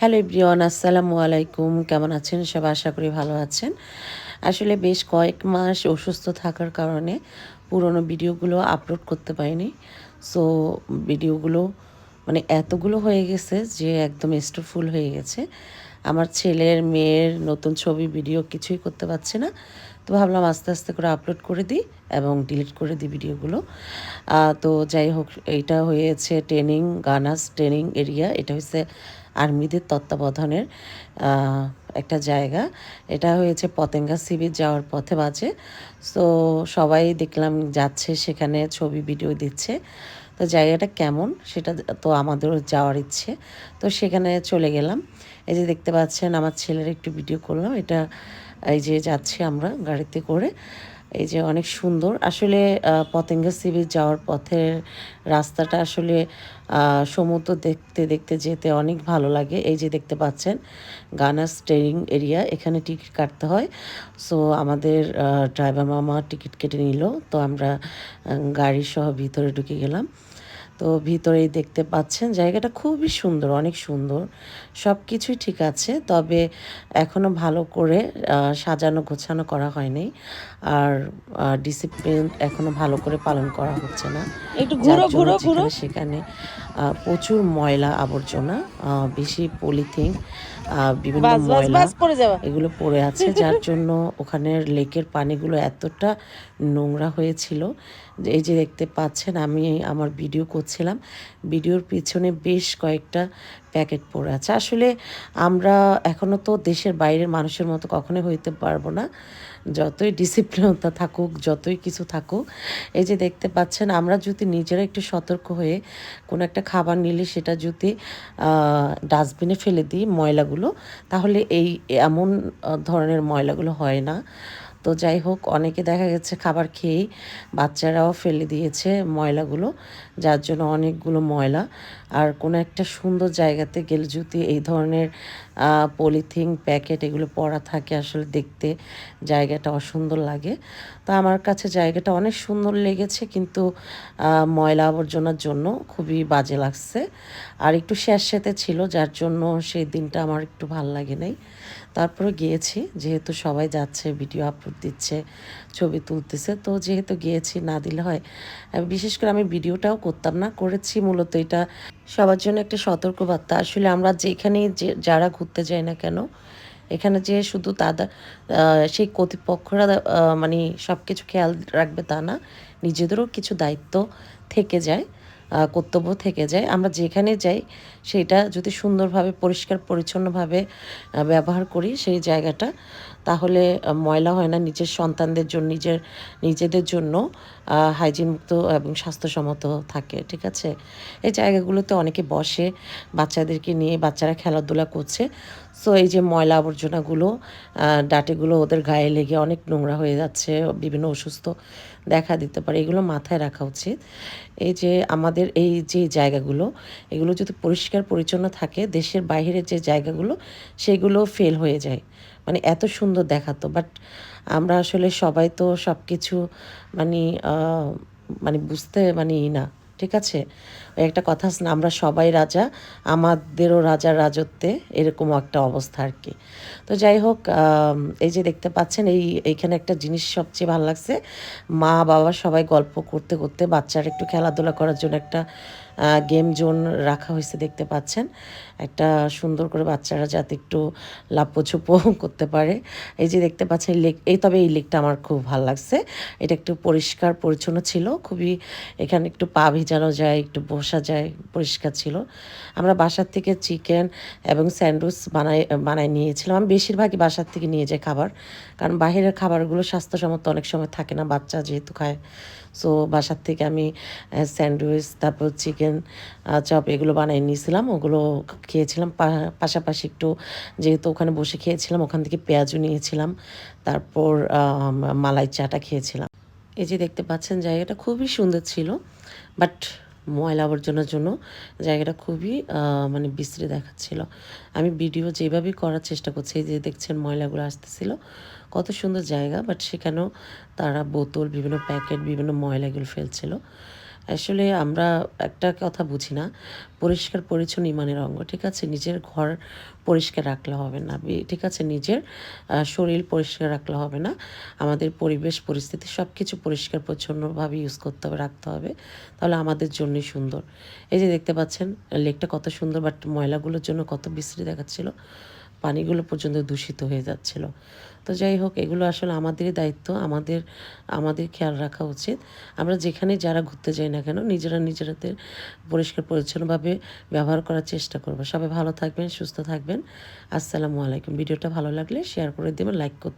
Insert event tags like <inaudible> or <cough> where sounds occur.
Hello ইব্রিয়ান আসসালামু আলাইকুম। কেমন আছেন? সব আশা করি ভালো আছেন। আসলে বেশ কয়েক মাস অসুস্থ থাকার কারণে পুরনো ভিডিওগুলো আপলোড করতে পারিনি। সো, ভিডিওগুলো মানে এতগুলো হয়ে গেছে যে একদম স্টোরফুল হয়ে গেছে। আমার ছেলের মেয়ের নতুন ছবি, ভিডিও কিছুই করতে পারছে না। তো ভাবলাম আস্তে আস্তে করে আপলোড করে দিই এবং ডিলিট করে দিই ভিডিওগুলো। তো যাই হোক, এইটা হয়েছে ট্রেনিং, গানাস ট্রেনিং এরিয়া। এটা হচ্ছে আর্মিদের তত্ত্বাবধানের একটা জায়গা। এটা হয়েছে পতেঙ্গা সিবির যাওয়ার পথে বাজে। তো সবাই দেখলাম যাচ্ছে সেখানে, ছবি ভিডিও দিচ্ছে। তো জায়গাটা কেমন সেটা তো আমাদেরও যাওয়ার ইচ্ছে। তো সেখানে চলে গেলাম। এই যে দেখতে পাচ্ছেন, আমার ছেলের একটু ভিডিও করলাম। এটা, এই যে যাচ্ছি আমরা গাড়িতে করে। এই যে অনেক সুন্দর। আসলে পতেঙ্গা সি বিচ যাওয়ার পথের রাস্তাটা আসলে সমুদ্র দেখতে দেখতে যেতে অনেক ভালো লাগে। এই যে দেখতে পাচ্ছেন, গানা স্টেরিং এরিয়া, এখানে টিকিট কাটতে হয়। সো, আমাদের ড্রাইভার মামা টিকিট কেটে নিল। তো আমরা গাড়ি সহ ভিতরে ঢুকে গেলাম। তো ভিতরেই দেখতে পাচ্ছেন জায়গাটা খুবই সুন্দর অনেক সুন্দর। সব কিছুই ঠিক আছে তবে এখনও ভালো করে সাজানো গোছানো করা হয়নি। আর ডিসিপ্লিন এখনও ভালো করে পালন করা হচ্ছে না। একটু ঘুরো ঘুরো সেখানে প্রচুর ময়লা আবর্জনা বেশি পলিথিন বিভিন্ন ময়লা এগুলো পড়ে আছে <laughs> যার জন্য ওখানের লেকের পানিগুলো এতটা নোংরা হয়েছিল। যে এই যে দেখতে পাচ্ছেন আমি আমার ভিডিও করছিলাম। ভিডিওর পিছনে বেশ কয়েকটা প্যাকেট পড়ে আছে। আসলে আমরা এখনও তো দেশের বাইরের মানুষের মতো কখনোই হইতে পারব না। যতই ডিসিপ্লিনতা থাকুক, যতই কিছু থাকুক, এই যে দেখতে পাচ্ছেন, আমরা যদি নিজেরা একটু সতর্ক হয়ে কোনো একটা খাবার নিলে সেটা যদি ডাস্টবিনে ফেলে দিই ময়লাগুলো, তাহলে এই এমন ধরনের ময়লাগুলো হয় না। তো যাই হোক, অনেকে দেখা গেছে খাবার খেয়েই বাচ্চারাও ফেলে দিয়েছে ময়লাগুলো, যার জন্য অনেকগুলো ময়লা। আর কোনো একটা সুন্দর জায়গাতে গেলে যদি এই ধরনের পলিথিন, প্যাকেট এগুলো পড়া থাকে আসলে দেখতে জায়গাটা অসুন্দর লাগে। তো আমার কাছে জায়গাটা অনেক সুন্দর লেগেছে কিন্তু ময়লা আবর্জনার জন্য খুবই বাজে লাগছে। আর একটু স্যাঁতস্যাঁতে ছিল যার জন্য সেই দিনটা আমার একটু ভালো লাগে নাই। তারপরে গিয়েছি, যেহেতু সবাই যাচ্ছে, ভিডিও আপলোড দিচ্ছে, ছবি তুলতেছে, তো যেহেতু গিয়েছি না দিলে হয়। বিশেষ করে আমি ভিডিওটাও করতাম না, করেছি মূলত এটা সবার জন্য একটা সতর্কবার্তা। আসলে আমরা যেখানে যে, যারা ঘুরতে যাই না কেন, এখানে যে শুধু তাদের সেই কর্তৃপক্ষরা মানে সব কিছু খেয়াল রাখবে তা না, নিজেদেরও কিছু দায়িত্ব থেকে যায়। কর্তব্য থেকে যায়। আমরা যেখানে যাই, সেটা যদি সুন্দরভাবে, পরিষ্কার, পরিচ্ছন্নভাবে ব্যবহার করি সেই জায়গাটা, তাহলে ময়লা হয় না। নিজের সন্তানদের জন্য নিজের, নিজেদের জন্য হাইজিনমুক্ত এবং স্বাস্থ্যসম্মত থাকে, ঠিক আছে? এই জায়গাগুলোতে অনেকে বসে বাচ্চাদেরকে নিয়ে, বাচ্চারা খেলাধুলা করছে। সো এই যে ময়লা আবর্জনাগুলো ডাঁটেগুলো ওদের গায়ে লেগে অনেক নোংরা হয়ে যাচ্ছে, বিভিন্ন অসুস্থ দেখা দিতে পারে, এগুলো মাথায় রাখা উচিত। এই যে আমাদের এই যে জায়গাগুলো, এগুলো যদি পরিষ্কার পরিচ্ছন্ন থাকে, দেশের বাইরের যে জায়গাগুলো, সেগুলো ফেল হয়ে যায়। মানে এত সুন্দর দেখাতো বাট আমরা আসলে সবাই তো সব কিছু মানে মানে বুঝতে মানে ই না। ঠিক আছে? ওই একটা কথা আছে আমরা সবাই রাজা, আমাদেরও রাজার রাজত্বে এরকম একটা অবস্থা আর কি। তো যাই হোক এই যে দেখতে পাচ্ছেন, এই, এইখানে একটা জিনিস সবচেয়ে ভালো লাগছে মা বাবা সবাই গল্প করতে করতে বাচ্চারা একটু খেলাধুলা করার জন্য একটা গেম জোন রাখা হয়েছে দেখতে পাচ্ছেন। একটা সুন্দর করে বাচ্চারা যাতে একটু লাপোছুপো <laughs> করতে পারে। এই যে দেখতে পাচ্ছেন লেক, এই তবে এই লেকটা আমার খুব ভালো লাগছে। এটা একটু পরিষ্কার পরিচ্ছন্ন ছিল, খুবই এখানে একটু পা ভিজানো যায়, একটু বসা যায়, পরিষ্কার ছিল। আমরা বাসার থেকে চিকেন এবং স্যান্ডউইচ বানাই বানাই নিয়েছিলাম। আমি বেশিরভাগই বাসার থেকে নিয়ে যাই খাবার, কারণ বাইরের খাবারগুলো স্বাস্থ্যসম্মত অনেক সময় থাকে না, বাচ্চা যেহেতু খায়। সো বাসার থেকে আমি স্যান্ডউইচ, তারপর চিকেন চপ এগুলো বানিয়ে নিয়েছিলাম। ওগুলো খেয়েছিলাম। পাশাপাশি একটু যেহেতু ওখানে বসে খেয়েছিলাম, ওখান থেকে পেঁয়াজও নিয়েছিলাম। তারপর মালাই চাটা খেয়েছিলাম। এই যে দেখতে পাচ্ছেন, জায়গাটা খুবই সুন্দর ছিল বাট ময়লা আবর্জনার জন্য জায়গাটা খুবই মানে বিশ্রী দেখাচ্ছিল। আমি ভিডিও যেভাবেই করার চেষ্টা করছি, এই যে দেখছেন ময়লাগুলো আসতেছিল, কত সুন্দর জায়গা বাট সেখানেও তারা বোতল, বিভিন্ন প্যাকেট, বিভিন্ন ময়লাগুলো ফেলছিল। আসলে আমরা একটা কথা বুঝি না, পরিষ্কার পরিচ্ছন্ন ইমানের অঙ্গ, ঠিক আছে? নিজের ঘর পরিষ্কার রাখলে হবে না ঠিক আছে? নিজের শরীর পরিষ্কার রাখলে হবে না। আমাদের পরিবেশ, পরিস্থিতি সব কিছু পরিষ্কার, পরিচ্ছন্নভাবে ইউজ করতে হবে, রাখতে হবে। তাহলে আমাদের জন্যই সুন্দর। এই যে দেখতে পাচ্ছেন, লেকটা কত সুন্দর, বাট ময়লাগুলোর জন্য কত বিশ্রী দেখাচ্ছিল। পানিগুলো পর্যন্ত দূষিত হয়ে যাচ্ছিল। তো যাই হোক, এগুলো আসলে আমাদেরই দায়িত্ব, আমাদের আমাদের খেয়াল রাখা উচিত। আমরা যেখানে যারা ঘুরতে যাই না কেন, নিজেরা নিজেরাদের পরিষ্কার পরিচ্ছন্নভাবে ব্যবহার করার চেষ্টা করব। সবাই ভালো থাকবেন, সুস্থ থাকবেন। আসসালামু আলাইকুম। ভিডিওটা ভালো লাগলে শেয়ার করে দেবেন লাইক করতে